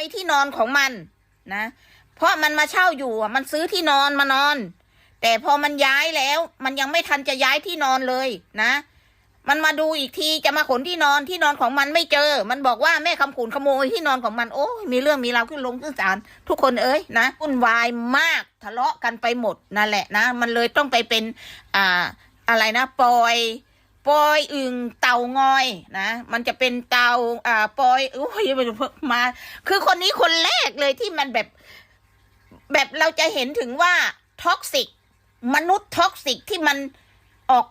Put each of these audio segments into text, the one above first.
ไปที่นอนของมันนะ เพราะมันมาเช่าอยู่อะมันซื้อที่นอนมานอน แต่พอมันย้ายแล้ว มันยังไม่ทันจะย้ายที่นอนเลยนะ มันมาดูอีกทีจะมาขนที่นอนที่นอนของมันไม่เจอ มันบอกว่าแม่คำขุนขโมยที่นอนของมันโอ้ยมีเรื่องมีราวขึ้นลงขึ้นศาลทุกคนเอ้ยนะวุ่นวายมากทะเลาะกันไปหมดนั่นแหละนะ มันเลยต้องไปเป็นอ่าอะไรนะปลอย ปอยอึงเต่างอยนะ มันจะเป็นเต่าอ่าปอยอุ้ยมา คือคนนี้คนแรกเลยที่มันแบบ แบบเราจะเห็นถึงว่าท็อกซิกมนุษย์ท็อกซิกที่มันออก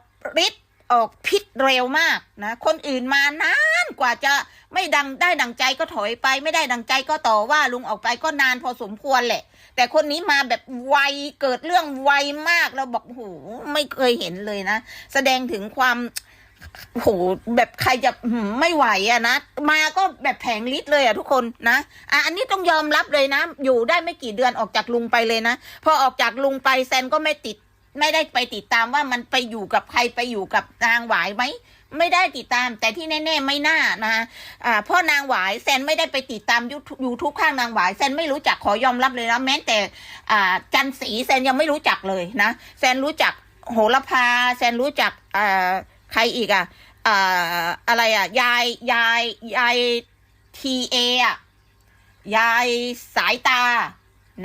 ฤทธิ์ออกพิษเร็วมากนะ คนอื่นมานานกว่าจะไม่ดังได้ดังใจก็ถอยไปไม่ได้ดังใจก็ต่อว่าลุงออกไปก็นานพอสมควรแหละ แต่คนนี้มาแบบไวเกิดเรื่องไวมากเราบอกโอ้โหไม่เคยเห็นเลยนะ แสดงถึงความ โหแบบใครจะไม่ไหวอะนะ มาก็แบบแผงลิตรเลยอะทุกคนนะอะอันนี้ต้องยอมรับเลยนะ อยู่ได้ไม่กี่เดือนออกจากลุงไปเลยนะ พอออกจากลุงไปแซนก็ไม่ติด ไม่ได้ไปติดตามว่ามันไปอยู่กับใครไปอยู่กับนางหวายไหมไม่ได้ติดตาม แต่ที่แน่ ๆ ไม่น่านะอ่าพ่อนางหวายแซนไม่ได้ไปติดตามยูทูบข้างนางหวายแซนไม่รู้จักขอยอมรับเลยนะแม้แต่อ่าจันสีแซนยังไม่รู้จักเลยนะแซนรู้จักโหระพาแซนรู้จักอ่า ใครอีกอะอ่าอะไรอะ ยายยายยายทีเออะยายสายตา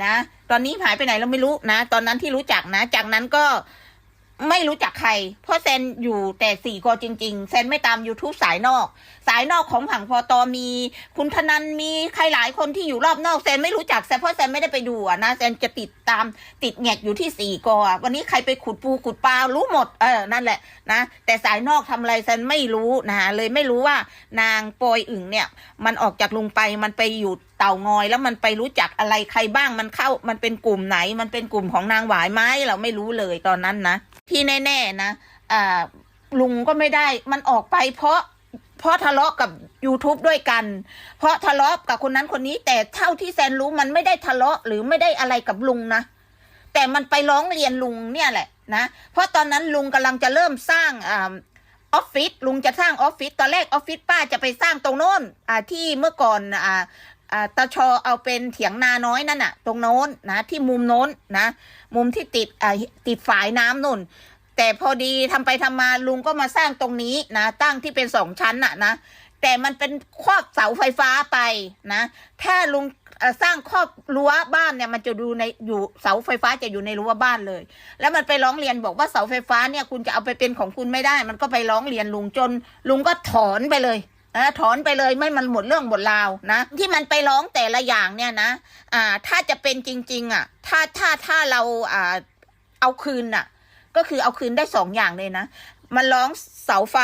นะ ตอนนี้หายไปไหนเราไม่รู้นะ ตอนนั้นที่รู้จักนะ จากนั้นก็ ไม่รู้จักใคร เพราะแซนอยู่แต่สี่กอจริง ๆ แซนไม่ตาม YouTube สายนอก สายนอกของผังพอตอมี คุณธนันมีใครหลายคนที่อยู่รอบนอกแซนไม่รู้จักแซนเพราะแซนไม่ได้ไปดูนะแซนจะติดตามติดแงกอยู่ที่สี่กอวันนี้ใครไปขุดปูขุดปลารู้หมดเออนั่นแหละนะแต่สายนอกทำอะไรแซนไม่รู้นะเลยไม่รู้ว่านางปอยอึ่งเนี่ย มันออกจากลุงไปมันไปอยู่เต่างอยแล้วมันไปรู้จักอะไรใครบ้างมันเข้ามันเป็นกลุ่มไหน มันเป็นกลุ่มของนางหวายไหมเราไม่รู้เลยตอนนั้นนะ ที่แน่ๆนะอ่าลุงก็ไม่ได้มันออกไปเพราะเพราะทะเลาะกับ YouTube ด้วยกัน เพราะทะเลาะกับคนนั้นคนนี้ แต่เท่าที่แซนรู้มันไม่ได้ทะเลาะหรือไม่ได้อะไรกับลุงนะ แต่มันไปร้องเรียนลุงเนี่ยแหละนะเพราะตอนนั้นลุงกำลังจะเริ่มสร้างอ่าออฟฟิศลุงจะสร้างออฟฟิศตอนแรกออฟฟิศป้าจะไปสร้างตรงโน้นอ่าที่เมื่อก่อนอ่าอ่า ตาชอเอาเป็นเถียงนาน้อยนั่นน่ะ ตรงโน้นนะ ที่มุมโน้นนะ มุมที่ติดอ่าติดฝายน้ำนุ่น แต่พอดีทำไปทำมาลุงก็มาสร้างตรงนี้นะ ตั้งที่เป็นสองชั้นน่ะนะ แต่มันเป็นครอบเสาไฟฟ้าไปนะ ถ้าลุงสร้างครอบรั้วบ้านเนี่ยมันจะดูในอยู่เสาไฟฟ้าจะอยู่ในรั้วบ้านเลย แล้วมันไปร้องเรียนบอกว่าเสาไฟฟ้าเนี่ยคุณจะเอาไปเป็นของคุณไม่ได้ มันก็ไปร้องเรียนลุงจน ลุงก็ถอนไปเลย นะถอนไปเลยไม่มันหมดเรื่องหมดราวนะ ที่มันไปร้องแต่ละอย่างเนี่ยนะ อ่า ถ้าจะเป็นจริง ๆ อะ ถ้าถ้าถ้าเราอ่าเอาคืนน่ะ ก็คือเอาคืนได้สองอย่างเลยนะมันร้องเสาไฟ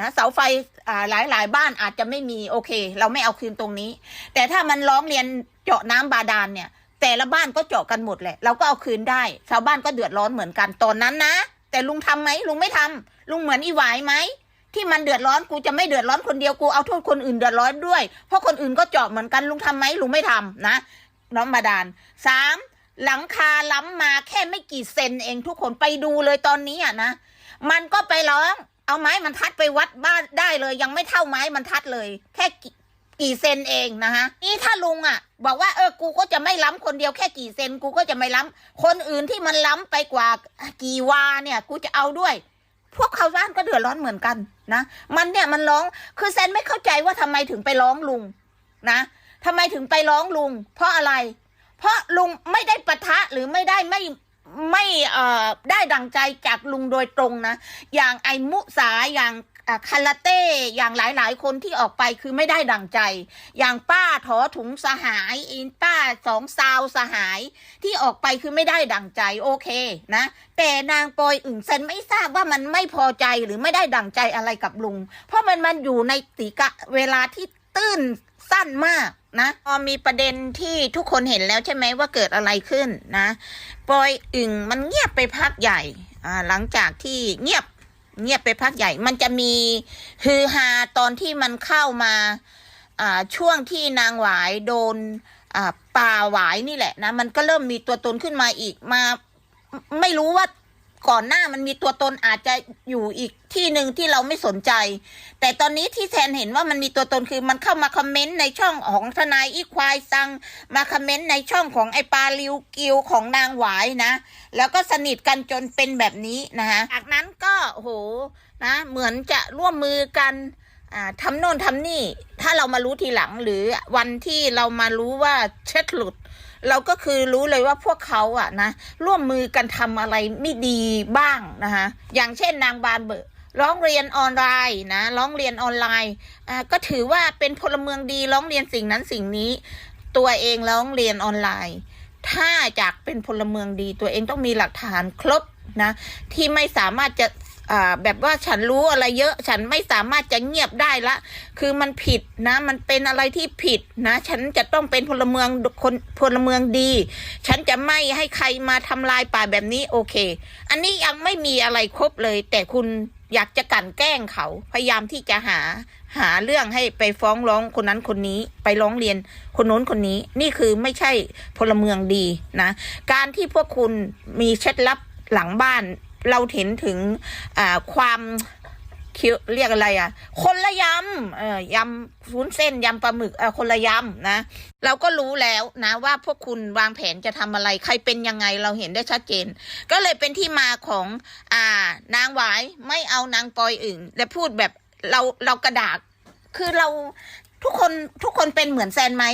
นะเสาไฟอ่าหลายหลายบ้านอาจจะไม่มีโอเค เราไม่เอาคืนตรงนี้ แต่ถ้ามันร้องเรียนเจาะน้ำบาดาลเนี่ย แต่ละบ้านก็เจาะกันหมดแหละเราก็เอาคืนได้ ชาวบ้านก็เดือดร้อนเหมือนกันตอนนั้นนะแต่ลุงทำไหมลุงไม่ทำลุงเหมือนอีหวายไหม ที่มันเดือดร้อนกูจะไม่เดือดร้อนคนเดียวกูเอาโทษคนอื่นเดือดร้อนด้วย เพราะคนอื่นก็เจาะเหมือนกันลุงทำไหมลุงไม่ทำนะ น้องบาดาลสามหลังคาล้ำมาแค่ไม่กี่เซนเองทุกคนไปดูเลยตอนนี้อะนะ มันก็ไปร้อง เอาไม้มันทัดไปวัดบ้านได้เลย ยังไม่เท่าไม้มันทัดเลย แค่กี่กี่เซนเองนะฮะนี่ถ้าลุงอะ บอกว่าเออกูก็จะไม่ล้ำคนเดียวแค่กี่เซนกูก็จะไม่ล้ำคนอื่นที่มันล้ำไปกว่ากี่วาเนี่ย กูจะเอาด้วย พวกเขาบ้านก็เดือดร้อนเหมือนกัน นะ มันเนี่ยมันร้องคือแซนไม่เข้าใจว่าทำไมถึงไปร้องลุงนะทำไมถึงไปร้องลุง เพราะอะไร เพราะลุงไม่ได้ปะทะหรือไม่ได้ไม่ไม่เอ่อได้ดังใจจากลุงโดยตรงนะ อย่างไอมุสาอย่าง คาราเต้อย่างหลายๆ คนที่ออกไปคือไม่ได้ดังใจ อย่างป้าถอถุงสหายอินป้าสองซาวสหายที่ออกไปคือไม่ได้ดังใจโอเคนะ แต่นางปอยอึ่งเซนไม่ทราบว่ามันไม่พอใจหรือไม่ได้ดังใจอะไรกับลุง เพราะมันมันอยู่ในติกะเวลาที่ตื้นสั้นมากนะพอมีประเด็นที่ทุกคนเห็นแล้วใช่ไหมว่าเกิดอะไรขึ้นนะ ปอยอึ่งมันเงียบไปพักใหญ่หลังจากที่เงียบ เงียบไปพักใหญ่ มันจะมีฮือฮาตอนที่มันเข้ามาอ่าช่วงที่นางหวายโดนอ่าป่าหวายนี่แหละนะ มันก็เริ่มมีตัวตนขึ้นมาอีกมา ไม่รู้ว่า ก่อนหน้ามันมีตัวตนอาจจะอยู่อีกที่หนึ่งที่เราไม่สนใจ แต่ตอนนี้ที่แทนเห็นว่ามันมีตัวตนคือมันเข้ามาคอมเมนต์ในช่องของทนายอีควายซัง มาคอมเมนต์ในช่องของไอปาลิวกิวของนางหวายนะ แล้วก็สนิทกันจนเป็นแบบนี้นะคะจากนั้นก็โหนะเหมือนจะร่วมมือกันอ่าทำโน่นทำนี่ ถ้าเรามารู้ทีหลังหรือวันที่เรามารู้ว่าเช็ดหลุด เราก็คือรู้เลยว่าพวกเขาอะนะร่วมมือกันทำอะไรไม่ดีบ้างนะคะอย่างเช่นนางบานเบอร์ร้องเรียนออนไลน์นะร้องเรียนออนไลน์อ่าก็ถือว่าเป็นพลเมืองดีร้องเรียนสิ่งนั้นสิ่งนี้ ตัวเองร้องเรียนออนไลน์ ถ้าจากเป็นพลเมืองดีตัวเองต้องมีหลักฐานครบนะที่ไม่สามารถจะ แบบว่าฉันรู้อะไรเยอะ ฉันไม่สามารถจะเงียบได้ละ คือมันผิดนะ มันเป็นอะไรที่ผิดนะ ฉันจะต้องเป็นพลเมืองคนพลเมืองดี ฉันจะไม่ให้ใครมาทำลายป่าแบบนี้โอเค อันนี้ยังไม่มีอะไรครบเลย แต่คุณอยากจะกลั่นแกล้งเขา พยายามที่จะหาหาเรื่องให้ไปฟ้องร้องคนนั้นคนนี้ไปร้องเรียนคนโน้นคนนี้ นี่คือไม่ใช่พลเมืองดีนะ การที่พวกคุณมีเช็ดลับหลังบ้าน เราเห็นถึงความเรียกอะไรอะ คนละยำเออยำวุ้นเส้นยำปลาหมึกเออคนละยำนะ เราก็รู้แล้วนะว่าพวกคุณวางแผนจะทำอะไร ใครเป็นยังไงเราเห็นได้ชัดเจน ก็เลยเป็นที่มาของอ่านางหวายไม่เอานางปอยอื่นและพูดแบบเราเรากระดากคือเราทุกคนทุกคนเป็นเหมือนแซนไหม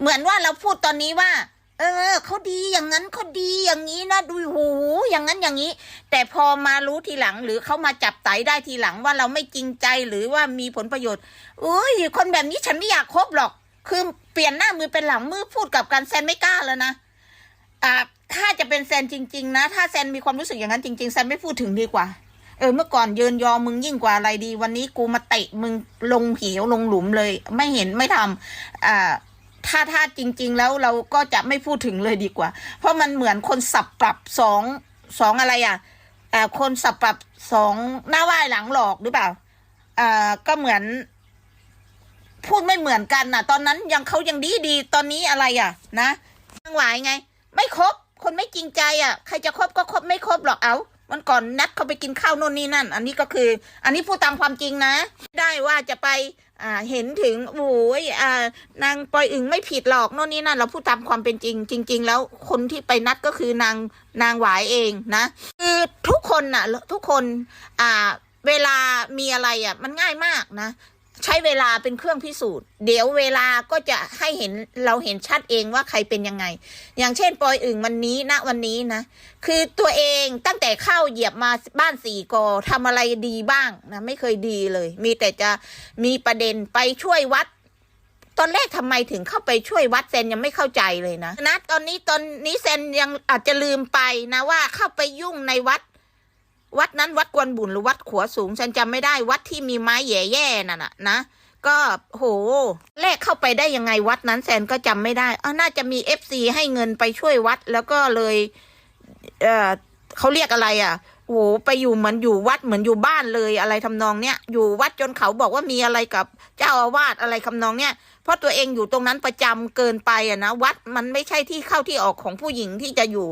เหมือนว่าเราพูดตอนนี้ว่า เออเขาดีอย่างนั้นเขาดีอย่างนี้นะดูหูอย่างนั้นอย่างนี้ แต่พอมารู้ทีหลังหรือเขามาจับไตได้ทีหลังว่าเราไม่จริงใจหรือว่ามีผลประโยชน์อุ้ยคนแบบนี้ฉันไม่อยากคบหรอก คือเปลี่ยนหน้ามือเป็นหลังมือพูดกับการแซนไม่กล้าแล้วนะอ่าถ้าจะเป็นแซนจริง ๆ นะ ถ้าแซนมีความรู้สึกอย่างนั้นจริง ๆแซนไม่พูดถึงดีกว่าเออเมื่อก่อนเยินยอมึงยิ่งกว่าอะไรดี วันนี้กูมาเตะมึงลงเหวลงหลุมเลย ไม่เห็นไม่ทำอ่า ถ้าถ้าจริง ๆ แล้วเราก็จะไม่พูดถึงเลยดีกว่า เพราะมันเหมือนคนสับปรับสองสองอะไรอะอ่าคนสับปรับสองหน้าไหว้หลังหลอกหรือเปล่าอ่าก็เหมือน พูดไม่เหมือนกันน่ะ ตอนนั้นยังเขายังดีดีตอนนี้อะไรอะ นะยังหวายไง ไม่ครบคนไม่จริงใจอะ ใครจะคบก็คบไม่ครบหรอกเอา วันก่อนนัดเขาไปกินข้าวโน่นนี่นั่น อันนี้ก็คือ อันนี้พูดตามความจริงนะ ได้ว่าจะไปอ่าเห็นถึงโอ้ยอ่านางปอยอึงไม่ผิดหรอกโน่นนี่นั่นเราพูดตามความเป็นจริง จริง ๆ แล้วคนที่ไปนัดก็คือนางนางหวายเองนะ คือทุกคนน่ะทุกคนอ่าเวลามีอะไรอะมันง่ายมากนะ ใช้เวลาเป็นเครื่องพิสูจน์ เดี๋ยวเวลาก็จะให้เห็นเราเห็นชัดเองว่าใครเป็นยังไง อย่างเช่นปอยอึ่งวันนี้ณวันนี้นะ คือตัวเองตั้งแต่เข้าเหยียบมาบ้านสี่กอทำอะไรดีบ้างนะไม่เคยดีเลย มีแต่จะมีประเด็นไปช่วยวัด ตอนแรกทำไมถึงเข้าไปช่วยวัดเซนยังไม่เข้าใจเลยนะนะตอนนี้ตอนนี้เซนยังอาจจะลืมไปนะว่าเข้าไปยุ่งในวัด วัดนั้นวัดกวนบุญหรือวัดขัวสูง ฉันจำไม่ได้วัดที่มีไม้แย่ๆนั่นน่ะนะก็โหแรกเข้าไปได้ยังไงวัดนั้นแซนก็จำไม่ได้อ่าน่าจะมีเอฟซีให้เงินไปช่วยวัดแล้วก็เลย เออเขาเรียกอะไรอะโหไปอยู่เหมือนอยู่วัดเหมือนอยู่บ้านเลยอะไรทำนองเนี้ยอยู่วัดจนเขาบอกว่ามีอะไรกับเจ้าอาวาสอะไรคำนองเนี้ยเพราะตัวเองอยู่ตรงนั้นประจำเกินไปอะนะวัดมันไม่ใช่ที่เข้าที่ออกของผู้หญิงที่จะอยู่